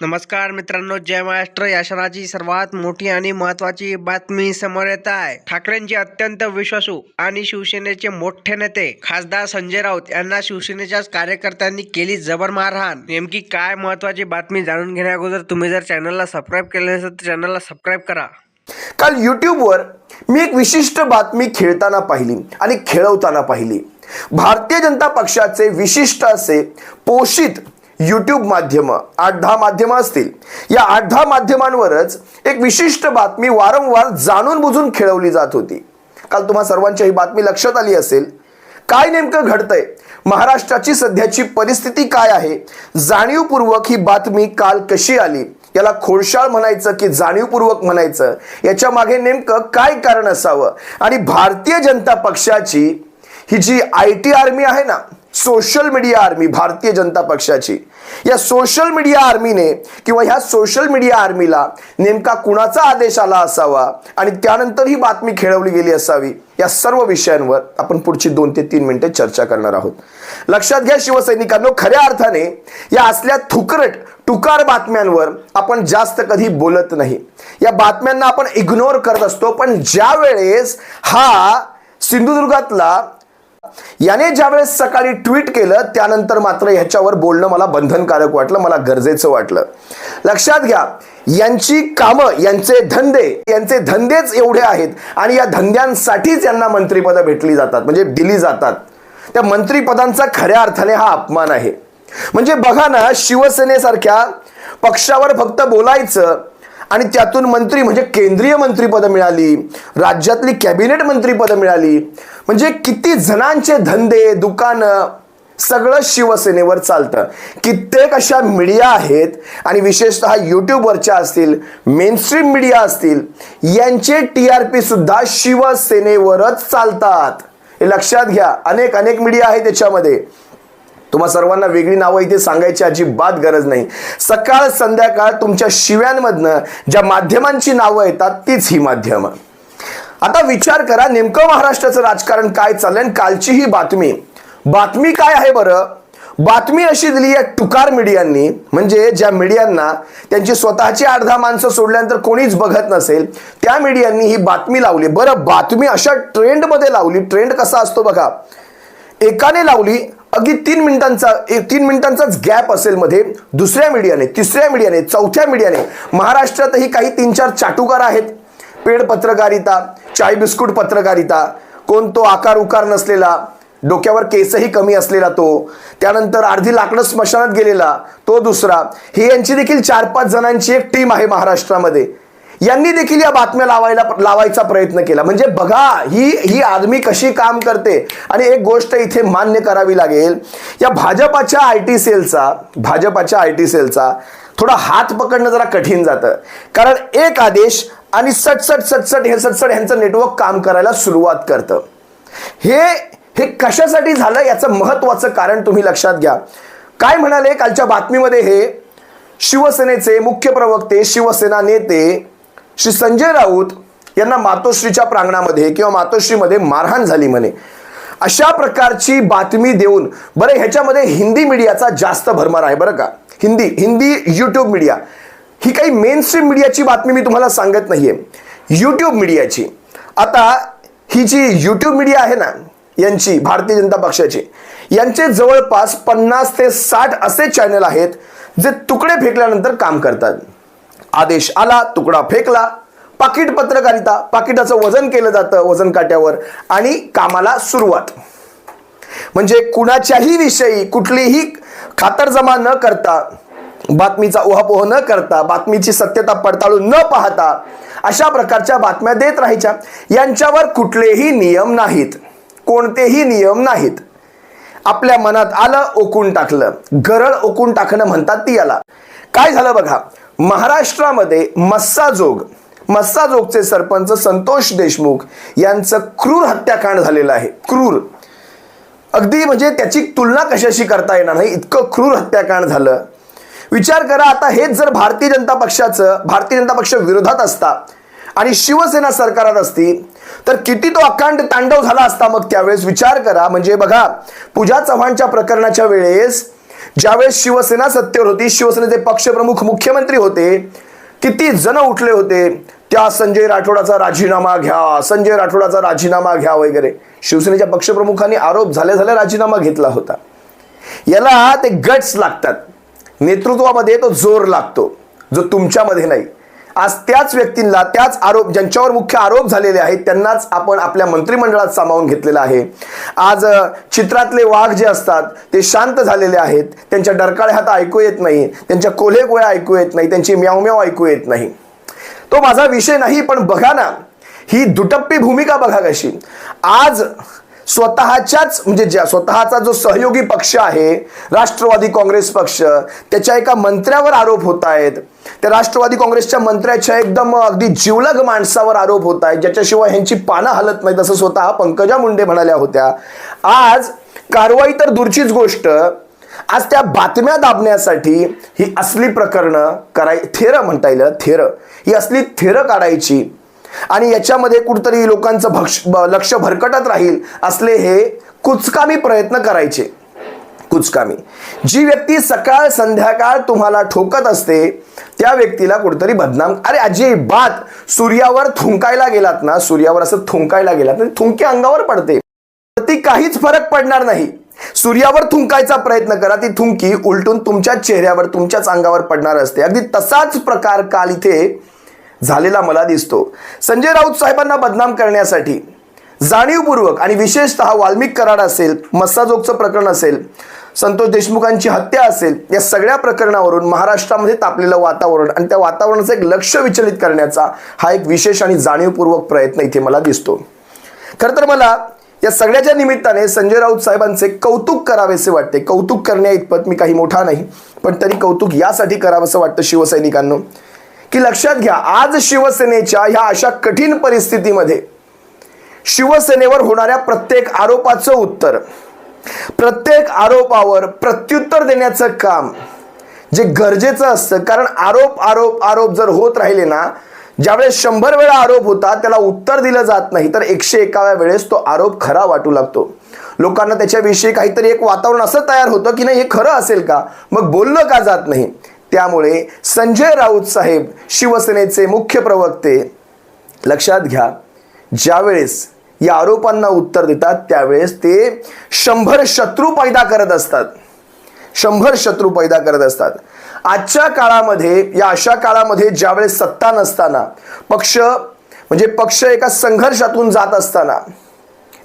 नमस्कार मित्रांनो जय महाराष्ट्र. या क्षणाची सर्वात मोठी आणि महत्वाची बातमी समोर येत आहे. ठाकरेंचे अत्यंत विश्वासू आणि शिवसेनेचे मोठे नेते खासदार संजय राऊत यांना शिवसेनेच्याच कार्यकर्त्यांनी केली जबर मारहाण. नेमकी काय महत्वाची बातमी जाणून घेण्याअगोदर तुम्ही जर चॅनलला सबस्क्राईब केले नसेल तर चॅनलला सबस्क्राईब करा. काल यूट्यूबवर मी एक विशिष्ट बातमी खेळताना पाहिली आणि खेळवताना पाहिली. भारतीय जनता पक्षाचे विशिष्ट असे पोषित यूट्यूब माध्यम आठ दहा माध्यमं असतील. या आठ दहा माध्यमांवरच एक विशिष्ट बातमी वारंवार जाणून बुजून खेळवली जात होती. काल तुम्हा सर्वांच्या ही बातमी लक्षात आली असेल. काय नेमकं घडतंय? महाराष्ट्राची सध्याची परिस्थिती काय आहे? जाणीवपूर्वक ही बातमी काल कशी आली? याला खोडशाळ म्हणायचं की जाणीवपूर्वक म्हणायचं? याच्या मागे नेमकं काय कारण असावं? आणि भारतीय जनता पक्षाची ही जी आय टी आर्मी आहे ना social media army Bharatiya Janata पक्षाची. या सोशल मीडिया आर्मीने किंवा ह्या सोशल मीडिया आर्मीला नेमका कुणाचा आदेश आला असावा आणि त्यानंतर ही बातमी खेळवली गेली असावी या सर्व विषयांवर आपण पुढची दोन ते तीन मिनिटे चर्चा करणार आहोत. लक्षात घ्या शिवसैनिकांनो खऱ्या अर्थाने या असल्या थुकरट टुकार बातम्यांवर आपण जास्त कधी बोलत नाही. या बातम्यांना आपण इग्नोर करत असतो पण ज्या वेळेस हा सिंधुदुर्गातला याने ज्यावेळेस सकाळी ट्विट केलं त्यानंतर मात्र ह्याच्यावर बोलणं मला बंधनकारक वाटलं मला गरजेचं वाटलं. लक्षात घ्या यांची कामं यांचे धंदे यांचे धंदेच एवढे आहेत आणि या धंद्यांसाठीच यांना मंत्रिपदं भेटली जातात म्हणजे दिली जातात त्या मंत्रिपदांचा खऱ्या अर्थाने हा अपमान आहे. म्हणजे बघा ना शिवसेनेसारख्या पक्षावर फक्त बोलायचं आणि त्यातून मंत्री म्हणजे केंद्रीय मंत्रीपदं मिळाली राज्यातली कॅबिनेट मंत्रीपदं मिळाली म्हणजे किती जणांचे धंदे दुकानं सगळं शिवसेनेवर चालतं. कित्येक अशा मीडिया आहेत आणि विशेषतः यूट्यूबवरच्या असतील मेनस्ट्रीम मीडिया असतील यांचे टी आर पी सुद्धा शिवसेनेवरच चालतात. हे लक्षात घ्या अनेक अनेक मीडिया आहेत त्याच्यामध्ये तुम्हा सर्वांना वेगळी नावं इथे सांगायची अजिबात गरज नाही. सकाळ संध्याकाळ तुमच्या शिव्यांमधनं ज्या माध्यमांची नावं येतात तीच ही माध्यमं. आता विचार करा नेमकं महाराष्ट्राचं राजकारण काय चाललंय आणि कालची ही बातमी. बातमी काय आहे बरं? बातमी अशी दिली आहे टुकार मीडियांनी म्हणजे ज्या मीडियांना त्यांची स्वतःची अर्धा माणसं सोडल्यानंतर कोणीच बघत नसेल त्या मीडियांनी ही बातमी लावली. बरं बातमी अशा ट्रेंडमध्ये लावली. ट्रेंड कसा असतो बघा. एकाने लावली अगदी तीन मिनिटांचा एक तीन मिनिटांचाच गॅप असेल मध्ये दुसऱ्या मीडियाने तिसऱ्या मीडियाने चौथ्या मीडियाने. महाराष्ट्रातही काही तीन चार चाटुकार आहेत. पेड पत्रकारिता चाय बिस्कुट पत्रकारिता कोण तो आकार उकार नसलेला डोक्यावर केसही कमी असलेला तो त्यानंतर अर्धी लाकडं स्मशानात गेलेला तो दुसरा ही यांची देखील चार पाच जणांची एक टीम आहे महाराष्ट्रामध्ये. यांनी देखील या बातम्या लावायला लावायचा प्रयत्न केला. म्हणजे बघा ही ही आदमी कशी काम करते. आणि एक गोष्ट इथे मान्य करावी लागेल. या भाजपाच्या आय टी सेलचा भाजपाच्या आय टी सेलचा थोडा हात पकडणं जरा कठीण जातं. कारण एक आदेश आणि सटसट सटसट हे सटसट ह्यांचं नेटवर्क काम करायला सुरुवात करतं. हे हे कशासाठी झालं याचं महत्वाचं कारण तुम्ही लक्षात घ्या. काय म्हणाले कालच्या बातमीमध्ये हे? शिवसेनेचे मुख्य प्रवक्ते शिवसेना नेते श्री संजय राऊत यांना मातोश्रीच्या प्रांगणामध्ये किंवा मातोश्रीमध्ये मारहाण झाली म्हणे. अशा प्रकारची बातमी देऊन बरं ह्याच्यामध्ये हिंदी मीडियाचा जास्त भरमार आहे बरं का? हिंदी हिंदी यूट्यूब मीडिया ही काही मेन स्ट्रीम मीडियाची बातमी मी तुम्हाला सांगत नाहीये. यूट्यूब मीडियाची आता ही जी यूट्यूब मीडिया आहे ना यांची भारतीय जनता पक्षाची यांचे जवळपास पन्नास ते साठ असे चॅनल आहेत जे तुकडे फेकल्यानंतर काम करतात. आदेश आला तुकडा फेकला पाकिट पत्रकारिता पाकिटाचं वजन केलं जातं वजन काट्यावर आणि कामाला सुरुवात. म्हणजे कुणाच्याही विषयी कुठलीही खातरजमा न करता बातमीचा उहापोह न करता बातमीची सत्यता पडताळून न पाहता अशा प्रकारच्या बातम्या देत राहायच्या. यांच्यावर कुठलेही नियम नाहीत. कोणतेही नियम नाहीत. आपल्या मनात आलं ओकून टाकलं. गरळ ओकून टाकणं म्हणतात ती याला. काय झालं बघा? महाराष्ट्रामध्ये मस्साजोग मस्साजोगचे सरपंच संतोष देशमुख यांचं क्रूर हत्याकांड झालेलं आहे. क्रूर. अगदी म्हणजे त्याची तुलना कशाशी करता येणार नाही? इतकं क्रूर हत्याकांड झालं. विचार करा आता हेच जर भारतीय जनता पक्षाचं भारतीय जनता पक्ष विरोधात असता आणि शिवसेना सरकारात असती तर किती तो अकांड तांडव झाला असता मग त्यावेळेस विचार करा. म्हणजे बघा पूजा चव्हाणच्या प्रकरणाच्या वेळेस ज्यावेळेस शिवसेना सत्तेवर होती शिवसेनेचे पक्षप्रमुख मुख्यमंत्री होते किती जण उठले होते? त्या संजय राठोडाचा राजीनामा घ्या संजय राठोडाचा राजीनामा घ्या वगैरे. शिवसेनेच्या पक्षप्रमुखांनी आरोप झाल्या झाल्या राजीनामा घेतला होता. याला ते गट्स लागतात. नेतृत्वामध्ये तो जोर लागतो जो तुमच्यामध्ये नाही. आज त्याच व्यक्तींना त्याच आरोप ज्यांच्यावर मुख्य आरोप झालेले आहेत त्यांनाच आपण आपल्या मंत्रिमंडळात सामावून घेतलेलं आहे. आज चित्रातले वाघ जे असतात ते शांत झालेले आहेत. त्यांच्या डरकाळ्या हात ऐकू येत नाही. त्यांच्या कोल्हे गोळ्या ऐकू येत नाही. त्यांची म्याव म्याव ऐकू येत नाही. तो माझा विषय नाही पण बघा ना. ही दुटप्पी भूमिका बघा कशी. आज स्वतःच्याच म्हणजे ज्या स्वतःचा जो सहयोगी पक्ष आहे राष्ट्रवादी काँग्रेस पक्ष त्याच्या एका मंत्र्यावर आरोप होत आहेत. त्या राष्ट्रवादी काँग्रेसच्या मंत्र्याच्या एकदम अगदी जिवलग माणसावर आरोप होत आहेत ज्याच्याशिवाय ह्यांची पानं हलत नाहीत असं स्वतः पंकजा मुंडे म्हणाल्या होत्या. आज कारवाई तर दूरचीच गोष्ट आज त्या बातम्या दाबण्यासाठी ही असली प्रकरणं कराय थेरं म्हणता येईल थेरं. ही असली थेरं काढायची. आणि याच्यामध्ये कुठतरी लोकांचं भक्ष लक्ष भरकटत राहील असले हे कुचकामी प्रयत्न करायचे. कुचकामी. जी व्यक्ती सकाळ संध्याकाळ तुम्हाला ठोकत असते त्या व्यक्तीला कुठतरी बदनाम अरे अजिबात सूर्यावर थुंकायला गेलात ना सूर्यावर असं थुंकायला गेलात ना थुंकी अंगावर पडते. ती काहीच फरक पडणार नाही. सूर्यावर थुंकायचा प्रयत्न करा ती थुंकी उलटून तुमच्या चेहऱ्यावर तुमच्याच अंगावर पडणार असते. अगदी तसाच प्रकार काल इथे झालेला मला दिसतो. संजय राऊत साहेबांना बदनाम करण्यासाठी जाणीवपूर्वक आणि विशेषतः वाल्मिक कराड असेल मस्साजोगचं प्रकरण असेल संतोष देशमुखांची हत्या असेल या सगळ्या प्रकरणावरून महाराष्ट्रामध्ये तापलेलं वातावरण आणि त्या वातावरणाचं एक लक्ष विचलित करण्याचा हा एक विशेष आणि जाणीवपूर्वक प्रयत्न इथे मला दिसतो. खरं तर मला या सगळ्याच्या निमित्ताने संजय राऊत साहेबांचे कौतुक करावेसे वाटते. कौतुक करण्या इतपत मी काही मोठा नाही पण तरी कौतुक यासाठी करावंसं वाटतं शिवसैनिकांना. की लक्षात घ्या आज शिवसेनेच्या ह्या अशा कठीण परिस्थितीमध्ये शिवसेनेवर होणाऱ्या प्रत्येक आरोपाचं उत्तर प्रत्येक आरोपावर प्रत्युत्तर देण्याचं काम जे गरजेचं असतं कारण आरोप आरोप आरोप जर होत राहिले ना ज्यावेळेस शंभर वेळा आरोप होता त्याला उत्तर दिलं जात नाही तर एकशे एकाव्या वेळेस तो आरोप खरा वाटू लागतो. लोकांना त्याच्याविषयी काहीतरी एक वातावरण असं तयार होतं की नाही हे खरं असेल का? मग बोललं का जात नाही? त्यामुळे संजय राऊत साहेब शिवसेनेचे मुख्य प्रवक्ते लक्षात घ्या ज्यावेळेस या आरोपांना उत्तर देतात त्यावेळेस ते शंभर शत्रू पैदा करत असतात. शंभर शत्रू पैदा करत असतात. आजच्या काळामध्ये या अशा काळामध्ये ज्यावेळेस सत्ता नसताना पक्ष म्हणजे पक्ष एका संघर्षातून जात असताना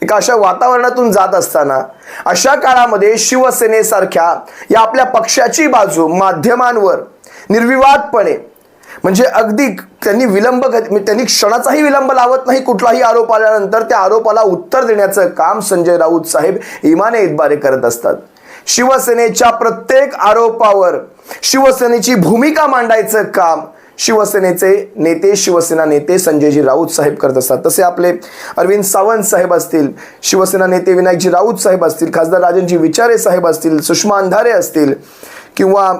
एका अशा वातावरणातून जात असताना अशा काळामध्ये शिवसेनेसारख्या या आपल्या पक्षाची बाजू माध्यमांवर निर्विवादपणे म्हणजे अगदी त्यांनी विलंब म्हणजे त्यांनी क्षणाचाही विलंब लावत नाही कुठलाही आरोप आल्यानंतर त्या आरोपाला उत्तर देण्याचं काम संजय राऊत साहेब इमाने इतबारे करत असतात. शिवसेनेच्या प्रत्येक आरोपावर शिवसेनेची भूमिका मांडायचं काम शिवसेनेचे नेते शिवसेना नेते संजयजी राऊत साहेब करत असतात. तसे आपले अरविंद सावंत साहेब असतील शिवसेना नेते विनायकजी राऊत साहेब असतील खासदार राजनजी विचारे साहेब असतील सुषमा अंधारे असतील किंवा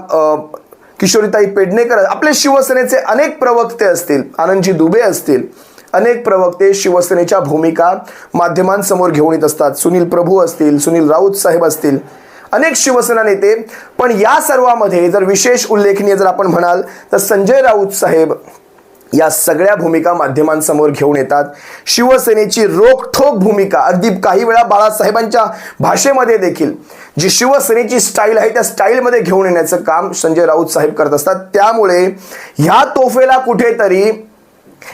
किशोरीताई पेडणेकर आपले शिवसेनेचे अनेक प्रवक्ते असतील आनंदजी दुबे असतील अनेक प्रवक्ते शिवसेनेच्या भूमिका माध्यमांसमोर घेऊन येत असतात. सुनील प्रभू असतील सुनील राऊत साहेब असतील अनेक शिवसेना नेते पण या सर्वामध्ये जर विशेष उल्लेखनीय जर आपण म्हणाल तर संजय राऊत साहेब या सगळ्या भूमिका माध्यमांसमोर घेऊन येतात. शिवसेनेची रोखठोक भूमिका अगदी काही वेळा बाळासाहेबांच्या भाषेमध्ये देखील जी शिवसेनेची स्टाईल आहे त्या स्टाईलमध्ये घेऊन येण्याचं काम संजय राऊत साहेब करत असतात. त्यामुळे ह्या तोफेला कुठेतरी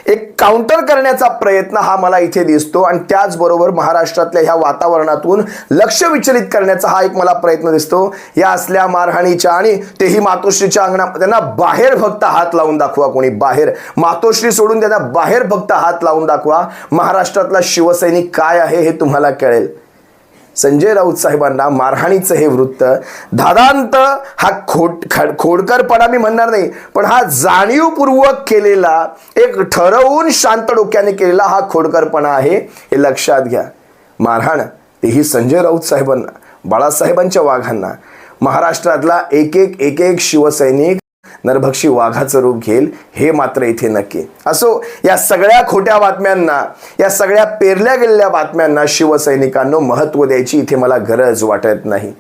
एक काउंटर करण्याचा प्रयत्न हा मला इथे दिसतो आणि त्याचबरोबर महाराष्ट्रातल्या ह्या वातावरणातून लक्ष विचलित करण्याचा हा एक मला प्रयत्न दिसतो. या असल्या मारहाणीच्या आणि तेही मातोश्रीच्या अंगणा त्यांना बाहेर भक्त हात लावून दाखवा कोणी बाहेर. मातोश्री सोडून त्यांना बाहेर भक्त हात लावून दाखवा. महाराष्ट्रातला शिवसैनिक काय आहे हे तुम्हाला कळेल. संजय राऊत साहेबांना मारहाणीचं हे वृत्त. धादांत हा खोट खड- खोडकरपणा मी म्हणणार नाही पण हा जाणीवपूर्वक केलेला एक ठरवून शांत डोक्याने केलेला हा खोडकरपणा आहे हे लक्षात घ्या. मारहाण तेही संजय राऊत साहेबांना बाळासाहेबांच्या वाघांना. महाराष्ट्रातला एक एक एक एक शिवसैनिक नरभक्षी वाघाचं रूप घेईल हे मात्र इथे नक्की. असो या सगळ्या खोट्या बातम्यांना या सगळ्या पेरल्या गेलेल्या बातम्यांना शिवसैनिकांना महत्त्व द्यायची इथे मला गरज वाटत नाही.